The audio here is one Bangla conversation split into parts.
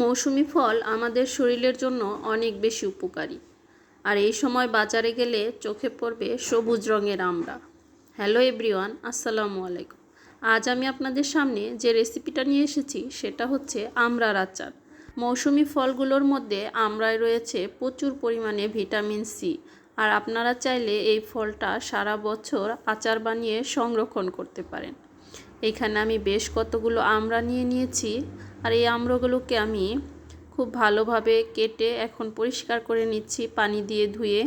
মৌসুমি ফল আমাদের শরীরের জন্য অনেক বেশি উপকারী। আর এই সময় বাজারে গেলে চোখে পড়বে সবুজ রঙের আমড়া হ্যালো এভরিওয়ান, আসসালামু আলাইকুম। আজ আমি আপনাদের সামনে যে রেসিপিটা নিয়ে এসেছি সেটা হচ্ছে আমরার আচার। মৌসুমি ফলগুলোর মধ্যে আমরায় রয়েছে প্রচুর পরিমাণে ভিটামিন সি। আর আপনারা চাইলে এই ফলটা সারা বছর আচার বানিয়ে সংরক্ষণ করতে পারেন। এখানে আমি বেশ কতগুলো আমড়া নিয়ে নিয়েছি। আর এই আমড়াগুলোকে আমি খুব ভালোভাবে কেটে এখন পরিষ্কার করে নিচ্ছি পানি দিয়ে ধুয়ে।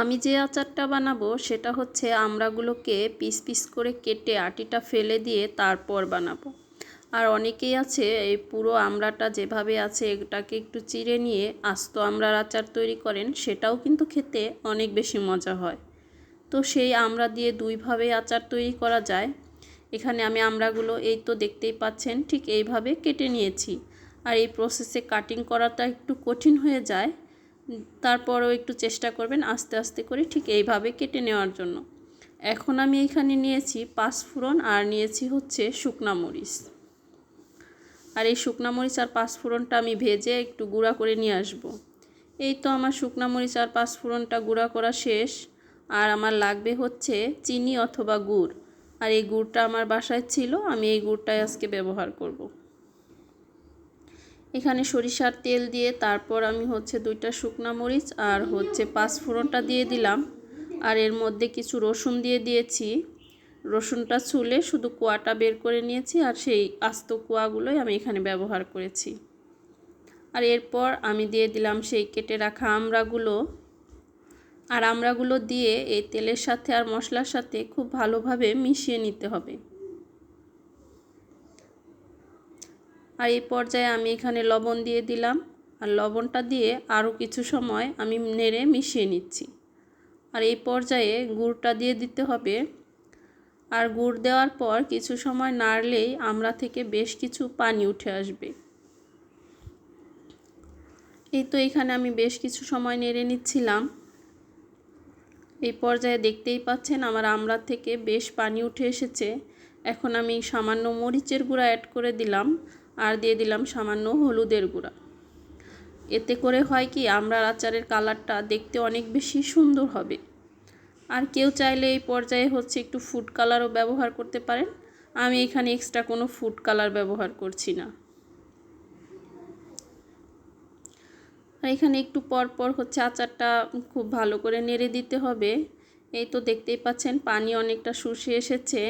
আমি যে আচারটা বানাবো সেটা হচ্ছে আমড়াগুলোকে পিস পিস করে কেটে আটিটা ফেলে দিয়ে তারপর বানাবো। আর অনেকেই আছে এই পুরো আমড়াটা যেভাবে আছে এটাকে একটু চিড়ে নিয়ে আস্ত আমড়ার আচার তৈরি করেন, সেটাও কিন্তু খেতে অনেক বেশি মজা হয়। তো সেই আমড়া দিয়ে দুইভাবে আচার তৈরি করা যায়। এখানে আমি আমড়াগুলো এই তো দেখতেই পাচ্ছেন, ঠিক এইভাবে কেটে নিয়েছি। আর এই প্রসেসে কাটিং করাটা একটু কঠিন হয়ে যায়, তারপরও একটু চেষ্টা করবেন আস্তে আস্তে করে ঠিক এইভাবে কেটে নেওয়ার জন্য। এখন আমি এখানে নিয়েছি পাঁচফোড়ন আর নিয়েছি হচ্ছে শুকনা মরিচ। আর এই শুকনা মরিচ আর পাঁচফোড়নটা আমি ভেজে একটু গুঁড়া করে নিয়ে আসব। এই তো আমার শুকনা মরিচ আর পাঁচফোড়নটা গুঁড়া করা শেষ। আর আমার লাগবে হচ্ছে চিনি অথবা গুড়। আর এই গুড়টা আমার বাসায় ছিল, আমি এই গুড়টাই আজকে ব্যবহার করব। এখানে সরিষার তেল দিয়ে তারপর আমি হচ্ছে দুইটা শুকনা মরিচ আর হচ্ছে পাঁচফোড়নটা দিয়ে দিলাম। আর এর মধ্যে কিছু রসুন দিয়ে দিয়েছি। রসুনটা ছুলে শুধু কুয়াটা বের করে নিয়েছি আর সেই আস্ত কুয়াগুলোই আমি এখানে ব্যবহার করেছি। আর এরপর আমি দিয়ে দিলাম সেই কেটে রাখা আমড়াগুলো। আর আমড়াগুলো দিয়ে এই তেলের সাথে আর মশলার সাথে খুব ভালোভাবে মিশিয়ে নিতে হবে। আর এই পর্যায়ে আমি এখানে লবণ দিয়ে দিলাম। আর লবণটা দিয়ে আরও কিছু সময় আমি নেড়ে মিশিয়ে নিচ্ছি। আর এই পর্যায়ে গুড়টা দিয়ে দিতে হবে। আর গুড় দেওয়ার পর কিছু সময় নাড়লেই আমরা থেকে বেশ কিছু পানি উঠে আসবে। এই তো এখানে আমি বেশ কিছু সময় নেড়ে নিচ্ছিলাম। এই পর্যায়ে দেখতেই পাচ্ছেন আমার আমড়া থেকে বেশ পানি উঠে এসেছে। এখন আমি সামান্য মরিচের গুঁড়া অ্যাড করে দিলাম আর দিয়ে দিলাম সামান্য হলুদের গুঁড়া। এতে করে হয় কি আমড়ার আচারের কালারটা দেখতে অনেক বেশি সুন্দর হবে। আর কেউ চাইলে এই পর্যায়ে হচ্ছে একটু ফুড কালারও ব্যবহার করতে পারেন। আমি এখানে এক্সট্রা কোনো ফুড কালার ব্যবহার করছি না আর এখানে একটু পর পর হচ্ছে আচারটা খুব ভালো করে নেড়ে দিতে হবে। এই তো দেখতেই পাচ্ছেন, পানি অনেকটা শুষে এসেছে।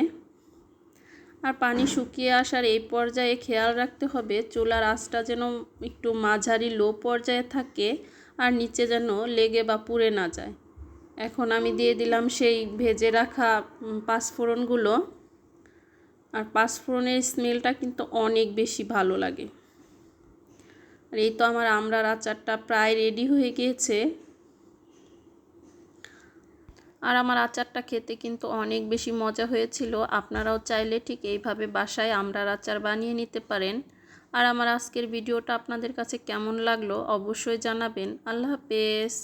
আর পানি শুকিয়ে আসার এই পর্যায়ে খেয়াল রাখতে হবে, চুলার আঁচটা যেন একটু মাঝারি লো পর্যায়ে থাকে আর নিচে যেন লেগে বা পুড়ে না যায়। এখন আমি দিয়ে দিলাম সেই ভেজে রাখা পাঁচফোড়নগুলো। আর পাঁচফোড়নের স্মেলটা কিন্তু অনেক বেশি ভালো লাগে। আর এই তো আমার আমড়ার আচারটা প্রায় রেডি হয়ে গিয়েছে। আর আমার আচারটা খেতে কিন্তু অনেক বেশি মজা হয়েছিল। আপনারাও চাইলে ঠিক এইভাবে বাসায় আমড়ার আচার বানিয়ে নিতে পারেন। আর আমার আজকের ভিডিওটা আপনাদের কাছে কেমন লাগল অবশ্যই জানাবেন। আল্লাহ হাফেজ।